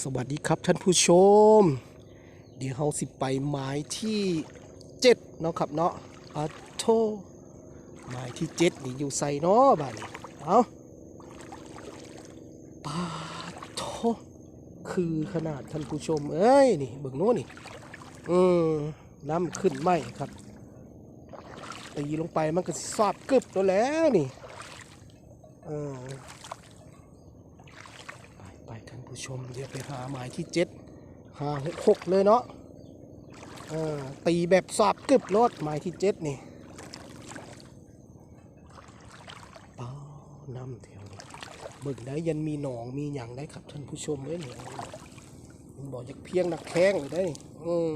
สวัสดีครับท่านผู้ชม เดี๋ยวเราสิไปหมายที่เจ็ดเนาะครับเนาะอาโทหมายที่เจ็ดนี่อยู่ใส่เนาะบ้านนี้เอาปาโทคือขนาดท่านผู้ชม เอ้ยนี่เบิ่งโน้นนี่อืมน้ำขึ้นไหมครับตีลงไปมันก็สิซาบกึบตัวแล้วนี่เออไปไปท่าน ผู้ชมเดี๋ยวไปหาหมายที่เจ็ดหาหกหกเลยเนาะตีแบบสอบกึบรถหมายที่เจ็ดนี่เป้าน้ำแถวนี้เบิ่งได้ยันมีหนองมีอย่างได้ครับท่านผู้ชมเอ้ยนี่มันบอกจากเพียงนักแข้งอยู่ได้อืม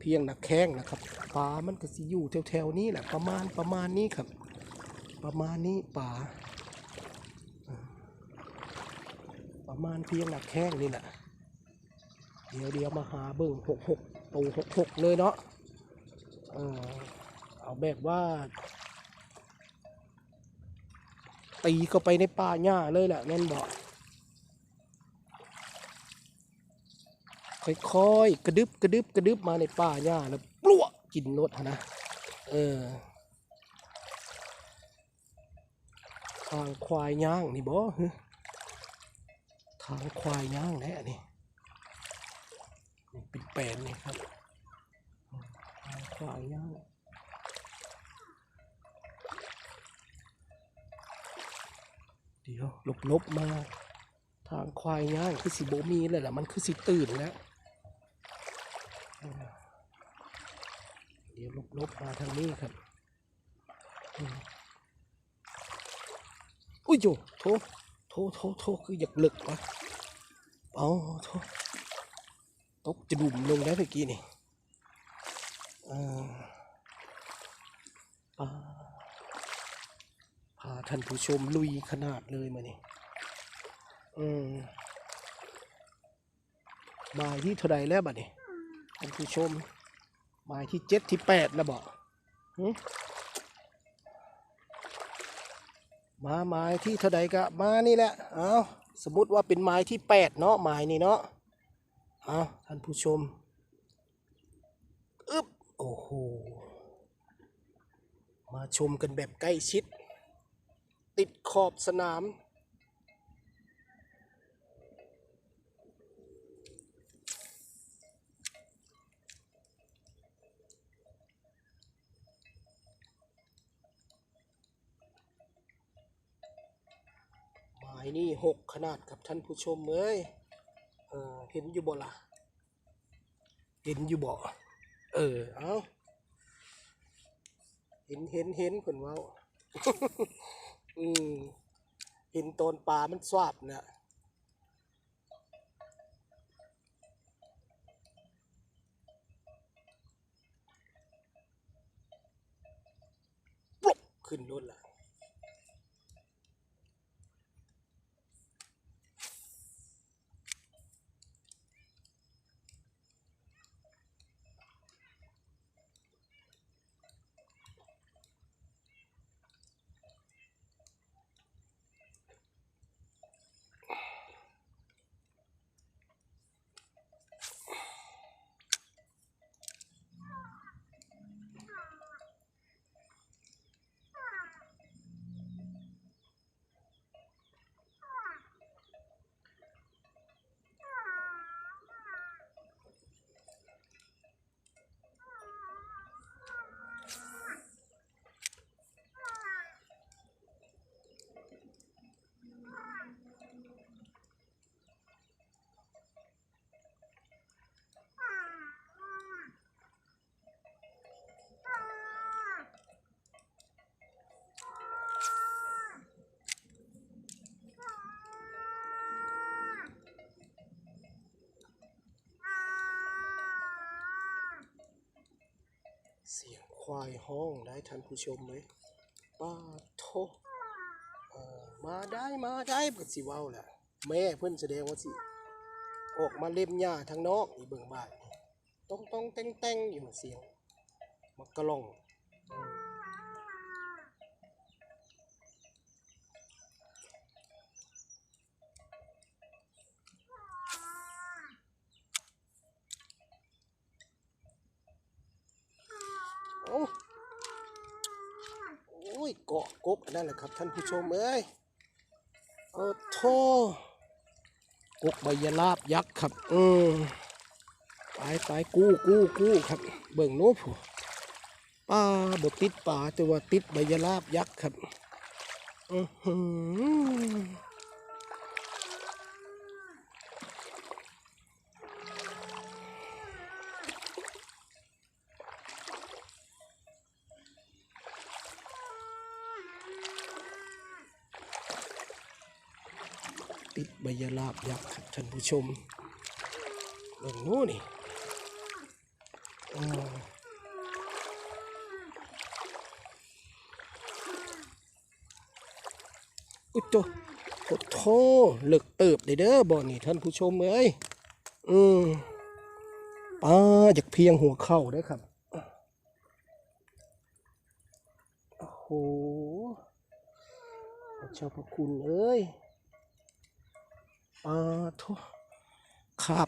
เพียงนักแข้งนะครับปลามันก็สิอยู่แถวๆนี้แหละประมาณประมาณนี้ครับ ประมาณนี้ปลา ประมาณเพียงหนักแข้งนี่แหละเดี๋ยวเดี๋ยวมาหาเบิ่งหกหกตูหกหกเลยเนาะเออเอาแบบว่า ตีเข้าไปในป่าหญ้าเลยแหละแน่นบอกค่อยๆกระดึบกระดึบกระดึบมาในป่าหญ้าแล้วปลวกกินรถนะเออทางควายย่างนี่บ่ ทางควายย่างแน่นี่นี่เป็นแปลนนี่ครับทางควายย่างเดี๋ยวหลบๆมา ทางควายย่างคือสิโบมีเลยล่ะมันคือสิตื่นแล้วเดี๋ยวหลบๆมาทางนี้ครับอุ้ยโยโถ โถโถโถคืออยากหลึกวะเอาโทษตกจะดุมลงได้วเมื่อกี้นี่าพาท่านผู้ชมลุยขนาดเลยมานี่อืมมายที่เท่าไรแล้วบัดนี้ท่านผู้ชมหมายที่เจ็ดที่แปดแล้วบอกหึ มาไม้ที่เท่าใดกะมานี่แหละ เอาสมมุติว่าเป็นไม้ที่แปดเนาะไม้นี่เนาะ เอาท่านผู้ชม อึ๊บ โอ้โห มาชมกันแบบใกล้ชิด ติดขอบสนามายนี่หกขนาดกับท่านผู้ชมเอ้ยเออเห็นอยู่บ่ล่ะ เห็นอยู่บ่เออ เอาเห็นเห็นเห็นเพิ่นว้าอืมเห็นตนปลามันสวาบเนี่ยขึ้นรถละ ควายห้องได้ท่านผู้ชมไหมป้าโทเอ่อมาได้มาได้เปิดสิว้าแหละแม่เพื่อนแสดงว่าสิ ออกมาเล็มหญ้าทางนอกนี่เบิ่งบ่ายต้องต้องแต่งแต่งอยู่เสียง มักกะล่อง อ้โอ้ยเกาะกบนั่นแหละครับ ท่านผู้ชมเอ้ยโอ้โทกกใบยาลาบยักษ์ครับ อืมไปไปกู้กู้กู้ครับ เบิ่งโน้ผู้ปลาบติดป่าแต่ว่าติดใบยาลาบยักษ์ครับ อือหือ ติดใบยาลาบยักษ์ครับท่านผู้ชมเบิ่งโน้นี่อ๋ออุยโตโอ้โทเลิกเติบเด้อบ่นี่ท่านผู้ชมเอ้ยอืมป้าอยากเพียงหัวเข่าได้ครับโอ้โหเจ้าพระคุณเอ้ย ปอทุครับ